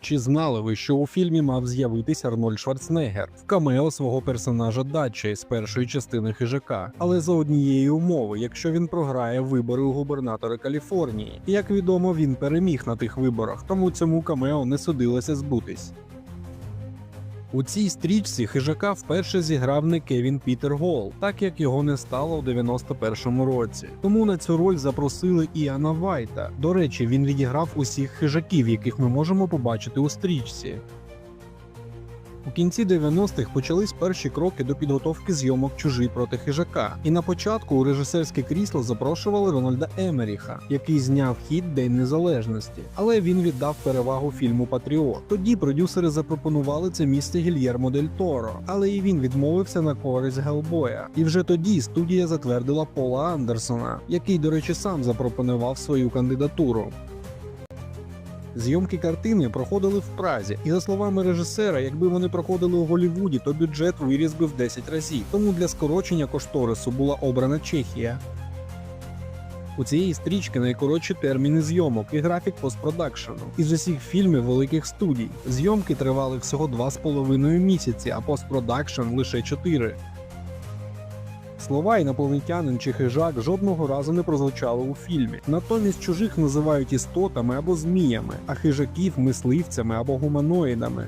Чи знали ви, що у фільмі мав з'явитись Арнольд Шварценеггер в камео свого персонажа Датча з першої частини хижака, але за однієї умови, якщо він програє вибори у губернатора Каліфорнії. Як відомо, він переміг на тих виборах, тому цьому камео не судилося збутись. У цій стрічці хижака вперше зіграв не Кевін Пітер Гол, так як його не стало у 91-му році. Тому на цю роль запросили Іана Вайта. До речі, він відіграв усіх хижаків, яких ми можемо побачити у стрічці. У кінці 90-х почались перші кроки до підготовки зйомок чужий проти хижака. І на початку у режисерське крісло запрошували Рональда Емеріха, який зняв хід День Незалежності. Але він віддав перевагу фільму Патріот. Тоді продюсери запропонували це місце Гільєрмо Дель Торо, але і він відмовився на користь Гелбоя. І вже тоді студія затвердила Пола Андерсона, який, до речі, сам запропонував свою кандидатуру. Зйомки картини проходили в Празі, і за словами режисера, якби вони проходили у Голлівуді, то бюджет виріс би в 10 разів. Тому для скорочення кошторису була обрана Чехія. У цієї стрічки найкоротші терміни зйомок і графік постпродакшену. Із усіх фільмів великих студій. Зйомки тривали всього 2,5 місяці, а постпродакшн лише 4. Слова інопланетянин чи хижак жодного разу не прозвучали у фільмі. Натомість чужих називають істотами або зміями, а хижаків мисливцями або гуманоїдами.